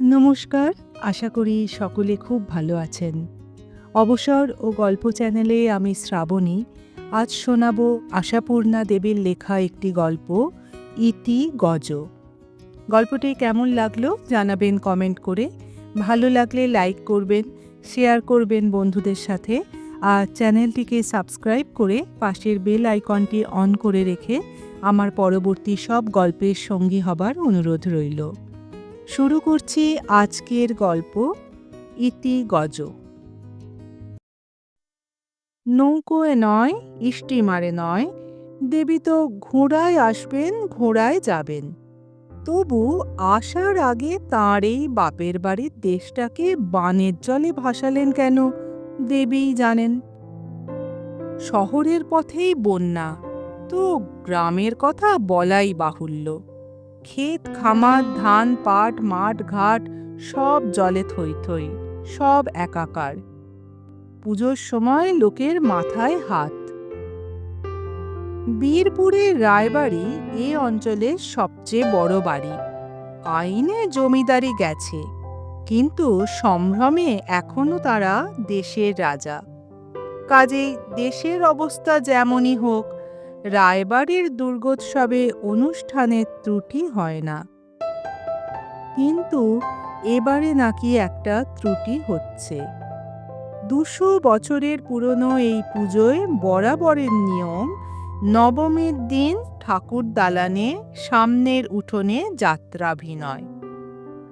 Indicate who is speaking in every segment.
Speaker 1: নমস্কার, আশা করি সকলে খুব ভালো আছেন। অবসর ও গল্প চ্যানেলে আমি শ্রাবণী। আজ শোনাব আশাপূর্ণা দেবীর লেখা একটি গল্প, ইতি গজ। গল্পটি কেমন লাগল জানাবেন কমেন্ট করে। ভালো লাগলে লাইক করবেন, শেয়ার করবেন বন্ধুদের সাথে। আর চ্যানেলটিকে সাবস্ক্রাইব করে পাশের বেল আইকনটি অন করে রেখে আমার পরবর্তী সব গল্পের সঙ্গী হবার অনুরোধ রইল। শুরু করছি আজকের গল্প, ইতি গজ। নৌকোয় নয়, স্টিমারে নয়, দেবী তো ঘোড়ায় আসবেন, ঘোড়ায় যাবেন। তবু আসার আগে তাঁর এই বাপের বাড়ির দেশটাকে বানের জলে ভাসালেন কেন, দেবীই জানেন। শহরের পথেই বন্যা, তো গ্রামের কথা বলাই বাহুল্য। ক্ষেত, খামার, ধান, পাট, মাঠ, ঘাট, সব জলে থই থই, সব একাকার। পুজোর সময় লোকের মাথায় হাত। বীরপুরের রায়বাড়ি এ অঞ্চলের সবচেয়ে বড় বাড়ি। আইনে জমিদারি গেছে, কিন্তু সম্ভ্রমে এখনও তারা দেশের রাজা। কাজেই দেশের অবস্থা যেমনই হোক রায়বাড়ির দুর্গোৎসবে অনুষ্ঠানের ত্রুটি হয় না। কিন্তু এবারে নাকি একটা ত্রুটি হচ্ছে। দুশো বছরের পুরনো এই পুজোয় বরাবরের নিয়ম, নবমীর দিন ঠাকুর দালানে সামনের উঠোনে যাত্রাভিনয়।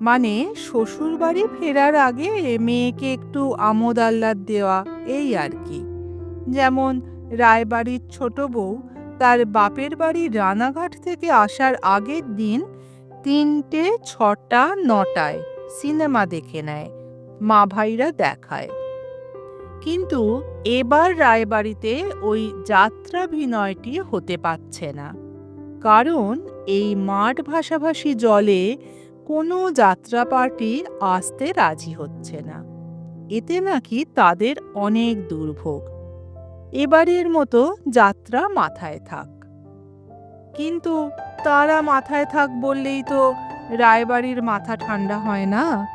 Speaker 1: মানে শ্বশুরবাড়ি ফেরার আগে মেয়েকে একটু আমোদ আহ্লাদ দেওয়া, এই আর কি। যেমন রায়বাড়ির ছোট বউ তার বাপের বাড়ি রানাঘাট থেকে আসার আগের দিন তিনটে ছটা নটায় সিনেমা দেখে নেয়, মা ভাইরা দেখায়। কিন্তু এবার রায়বাড়িতে ওই যাত্রাভিনয়টি হতে পারছে না। কারণ এই মাঠ ভাষাভাষী জলে কোনো যাত্রা পার্টি আসতে রাজি হচ্ছে না। এতে নাকি তাদের অনেক দুর্ভোগ। এবারের মতো যাত্রা মাথায় থাক। কিন্তু তারা মাথায় থাক বললেই তো রায়বাড়ির মাথা ঠান্ডা হয় না।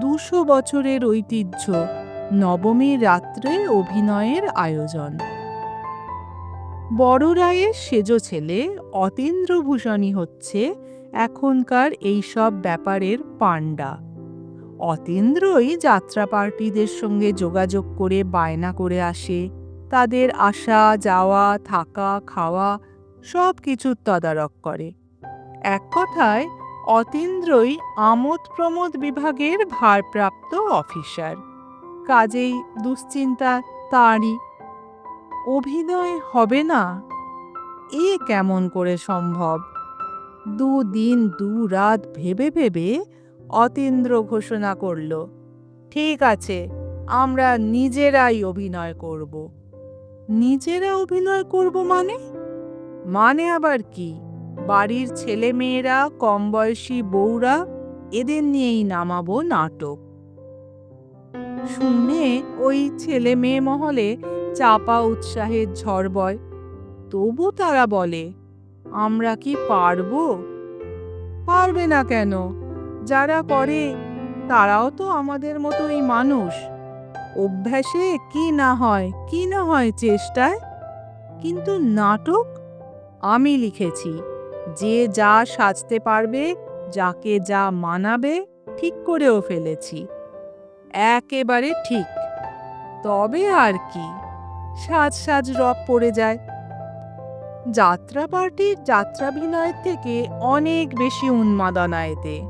Speaker 1: দুশো বছরের ঐতিহ্য নবমীর রাত্রে অভিনয়ের আয়োজন। বড় রায়ের সেজ ছেলে অতীন্দ্রভূষণই হচ্ছে এখনকার এইসব ব্যাপারের পাণ্ডা। অতীন্দ্রই যাত্রা পার্টিদের সঙ্গে যোগাযোগ করে বায়না করে আসে তাদের আসা, যাওয়া, থাকা, খাওয়া সব কিছুর তদারক করে। এক কথায়, অতীন্দ্রই আমোদ প্রমোদ বিভাগের ভারপ্রাপ্ত অফিসার। কাজেই দুশ্চিন্তা তারই। অভিনয় হবে না? এ কেমন করে সম্ভব? দুদিন দু রাত ভেবে ভেবে অতীন্দ্র ঘোষণা করল, ঠিক আছে, আমরা নিজেরাই অভিনয় করব। নিজেরা অভিনয় করব মানে? মানে আবার কি? বাড়ির ছেলে মেয়েরা কম বয়সী বউরা, এদের নিয়েই নামাবো নাটক। শুনে ওই ছেলে মেয়ে মহলে চাপা উৎসাহের ঝড় বয়। তবু তারা বলে, আমরা কি পারব? পারবে না কেন। যারা করে, তারাও তো আমাদের মতোই মানুষ। অভ্যাসে কি না হয়, কি না হয় চেষ্টায়? কিন্তু নাটক আমি লিখেছি। যে যা সাজতে পারবে, যাকে যা মানাবে, ঠিক করেও ফেলেছি। একেবারে ঠিক। তবে আর কি? সাজ সাজ রব পড়ে যায়। যাত্রা পার্টির যাত্রাভিনয়ের থেকে অনেক বেশি উন্মাদনা এতে।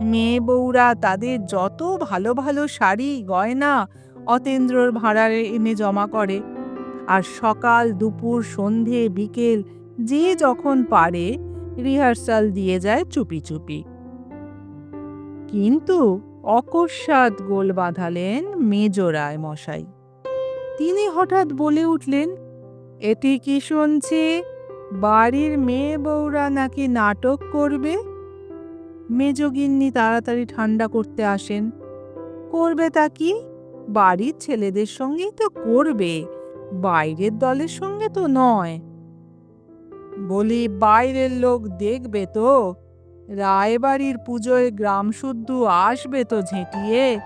Speaker 1: মেয়ে বউরা তাদের যত ভালো ভালো শাড়ি, গয়না অতেন্দ্রর ভাড়ারে এনে জমা করে। আর সকাল, দুপুর, সন্ধে, বিকেল, যে যখন পারে, রিহার্সাল দিয়ে যায় চুপি চুপি। কিন্তু অকস্মাৎ গোল বাঁধালেন মেজরায় মশাই তিনি হঠাৎ বলে উঠলেন, এটি কি শুনছি? বাড়ির মেয়ে বউরা নাকি নাটক করবে? মেজগিন্নি তাড়াতাড়ি ঠান্ডা করতে আসেন, করবে তা কি? বাড়ির ছেলেদের সঙ্গেই তো করবে, বাইরের দলের সঙ্গে তো নয়। বলি, বাইরের লোক দেখবে তো, রায়বাড়ির পুজোয় গ্রাম শুদ্ধ আসবে তো ঝেঁটিয়ে।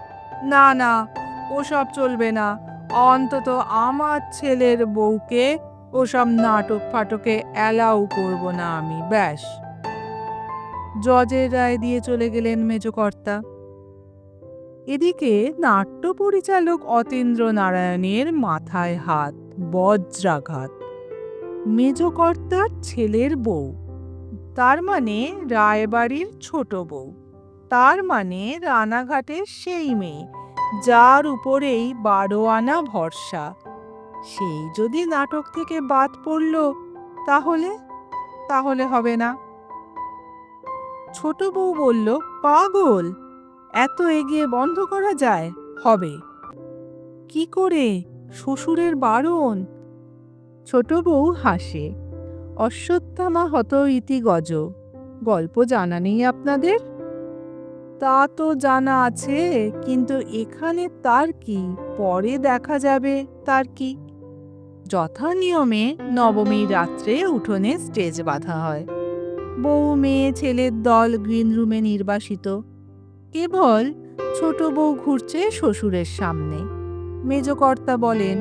Speaker 1: না না, ওসব চলবে না, অন্তত আমার ছেলের বউকে ওসব নাটক ফাটকে অ্যালাউ করব না আমি, ব্যাস। জজের রায় দিয়ে চলে গেলেন মেজকর্তা। এদিকে নাট্য পরিচালক অতীন্দ্র নারায়ণের মাথায় হাত, বজ্রাঘাত। মেজকর্তার ছেলের বউ, তার মানে রায়বাড়ির ছোট বউ, তার মানে রানাঘাটের সেই মেয়ে, যার উপরেই বারো আনা ভরসা। সেই যদি নাটক থেকে বাদ পড়ল, তাহলে? তাহলে হবে না। ছোট বউ বলল, পাগল! এত এগিয়ে বন্ধ করা যায়? হবে। কি করে? শ্বশুরের বারণ। ছোট বউ হাসে। অশ্বত্থামা হত ইতি গজ। গল্প জানা নেই আপনাদের? তা তো জানা আছে, কিন্তু এখানে তার কি? পরে দেখা যাবে তার কি? যথা নিয়মে নবমীর রাত্রে উঠোনে স্টেজ বাঁধা হয়। বউ মেয়ে ছেলের দল গ্রিন রুমে নির্বাসিত। কেবল ছোট বউ ঘুরছে শ্বশুরের সামনে। মেজকর্তা বলেন,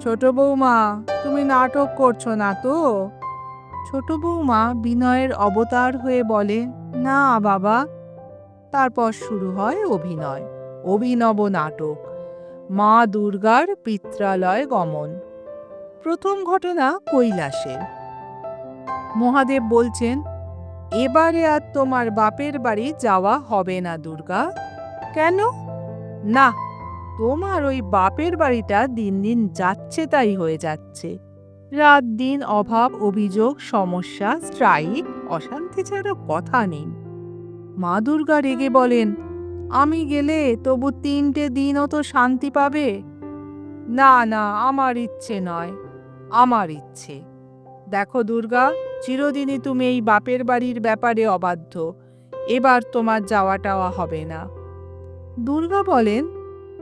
Speaker 1: ছোট বৌমা তুমি নাটক করছ না তো? ছোট বৌমা বিনয়ের অবতার হয়ে বলে, না বাবা। তারপর শুরু হয় অভিনয়, অভিনব নাটক, মা দুর্গার পিত্রালয় গমন। প্রথম ঘটনা কৈলাসের। মহাদেব বলছেন এবারে আর তোমার বাপের বাড়ি যাওয়া হবে না, দুর্গা। কেন? না, তোমার ওই বাপের বাড়িটা দিন দিন যাচ্ছে তাই হয়ে যাচ্ছে। রাত দিন অভাব, অভিযোগ, সমস্যা, স্ট্রাইক, অশান্তি ছাড়া কথা নেই। মা দুর্গা রেগে বলেন, আমি গেলে তবু তিনটে দিনও তো শান্তি পাবে? না না, আমার ইচ্ছে নয়, আমার ইচ্ছে। দেখো দুর্গা, চিরদিনই তুমি এই বাপের বাড়ির ব্যাপারে অবাধ্য। এবার তোমার যাওয়া টাওয়া হবে না। দুর্গা বলেন,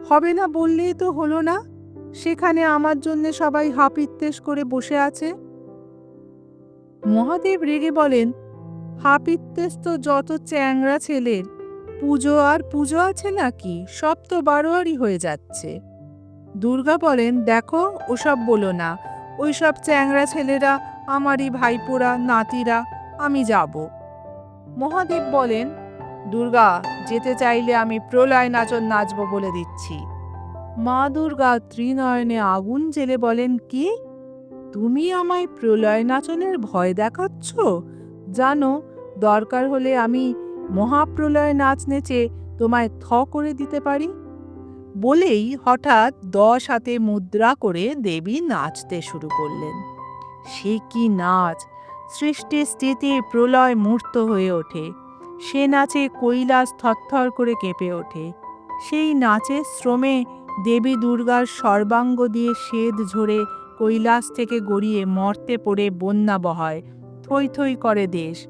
Speaker 1: হবে না বললেই তো হলো না। সেখানে আমার জন্য সবাই হাপিত্তেশ করে বসে আছে। মহাদেব রেগে বলেন, হাপিত্তেশ তো যত চ্যাংরা ছেলের। পুজো আর পুজো আছে নাকি? সব তো বারোয়ারি হয়ে যাচ্ছে। দুর্গা বলেন, দেখো, ওসব বলো না। ওই সব চ্যাংরা ছেলেরা আমারই ভাইপোরা, নাতিরা, আমি যাব। মহাদেব বলেন, দুর্গা, যেতে চাইলে আমি প্রলয় নাচন নাচব বলে দিচ্ছি। মা দুর্গা ত্রিনয়নে আগুন জেলে বলেন, কি? তুমি আমায় প্রলয় নাচনের ভয় দেখাচ্ছ? জানো, দরকার হলে আমি মহাপ্রলয় নাচ নেচে তোমায় থ করে দিতে পারি? বলেই হঠাৎ দশ হাতে মুদ্রা করে দেবী নাচতে শুরু করলেন। সে কি নাচ? সৃষ্টি স্থিতি প্রলয় মূর্ত হয়ে ওঠে। সে নাচে কৈলাস থরথর করে কেঁপে ওঠে। সেই নাচে শ্রমে দেবী দুর্গার সর্বাঙ্গ দিয়ে শ্বেদ ঝরে কৈলাস থেকে গড়িয়ে মর্তে পড়ে বন্যা বহায়, থই থই করে দেশ।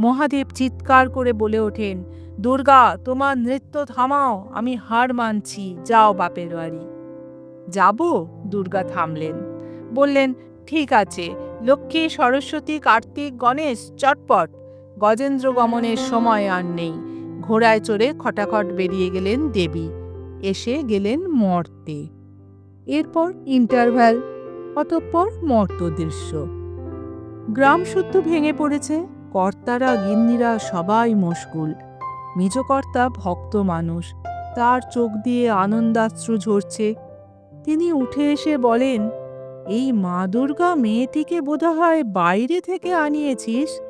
Speaker 1: মহাদেব চিৎকার করে বলে ওঠেন, দুর্গা, তোমার নৃত্য থামাও, আমি হার মানছি, যাও বাপের বাড়ি। যাব? দুর্গা থামলেন। বললেন ঠিক আছে। লক্ষ্মী, সরস্বতী, কার্তিক, গণেশ, চটপট। গজেন্দ্র গমনের সময় আর নেই। ঘোড়ায় চড়ে খটাখট বেরিয়ে গেলেন দেবী। এসে গেলেন মর্তে। এরপর ইন্টারভ্যাল অতঃপর মর্ত দৃশ্য। গ্রাম শুদ্ধ ভেঙে পড়েছে, কর্তারা, গিন্নিরা সবাই মশগুল। মেজকর্তা ভক্ত মানুষ, তার চোখ দিয়ে আনন্দাশ্রু ঝরছে। তিনি উঠে এসে বলেন এই মা দুর্গা মেয়েটিকে বোধহয় বাইরে থেকে আনিয়েছিস?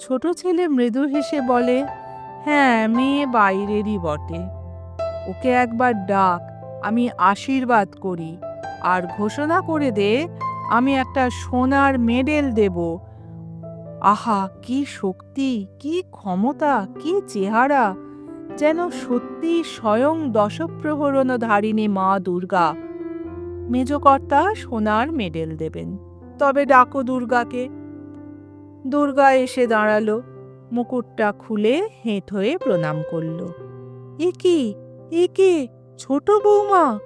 Speaker 1: ছোট ছেলে মৃদু হেসে বলে হ্যাঁ মেয়ে বাইরেরই বটে। ওকে একবার ডাক, আমি আশীর্বাদ করি। আর ঘোষণা করে দে, আমি একটা সোনার মেডেল দেব। আহা, কি শক্তি, কি ক্ষমতা, কি চেহারা! যেন সত্যি স্বয়ং দশপ্রহরণধারিণী মা দুর্গা মেজকর্তা সোনার মেডেল দেবেন। তবে ডাকো দুর্গাকে। দুর্গা এসে দাঁড়াল, মুকুটটা খুলে হেঁট হয়ে প্রণাম করল। এ কি? এ কে? ছোট বৌমা।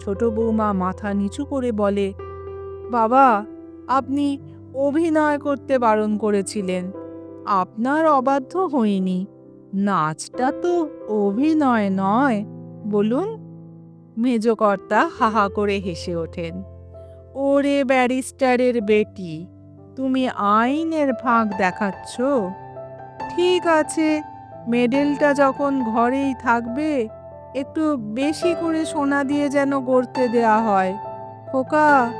Speaker 1: ছোট বৌমা মাথা নিচু করে বলে, বাবা, আপনি অভিনয় করতে বারণ করেছিলেন। আপনার অবাধ্য হইনি। নাচটা তো অভিনয় নয়। বলুন মেজকর্তা হাহা করে হেসে ওঠেন। ওরে ব্যারিস্টারের বেটি, তুমি আইনের ফাঁক দেখাচ্ছ? ঠিক আছে, মেডেলটা যখন ঘরেই থাকবে, একটু বেশি করে সোনা দিয়ে যেন গড়তে দেয়া হয়। খোকা,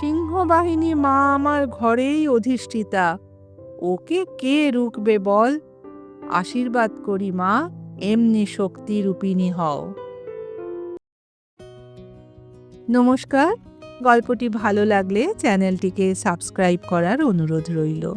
Speaker 1: সিংহবাহিনী মা আমার ঘরেই অধিষ্ঠিতা। ওকে কে রুখবে বল? আশীর্বাদ করি মা, এমনি শক্তি রূপিণী হও। নমস্কার। গল্পটি ভালো লাগলে চ্যানেলটিকে সাবস্ক্রাইব করার অনুরোধ রইল।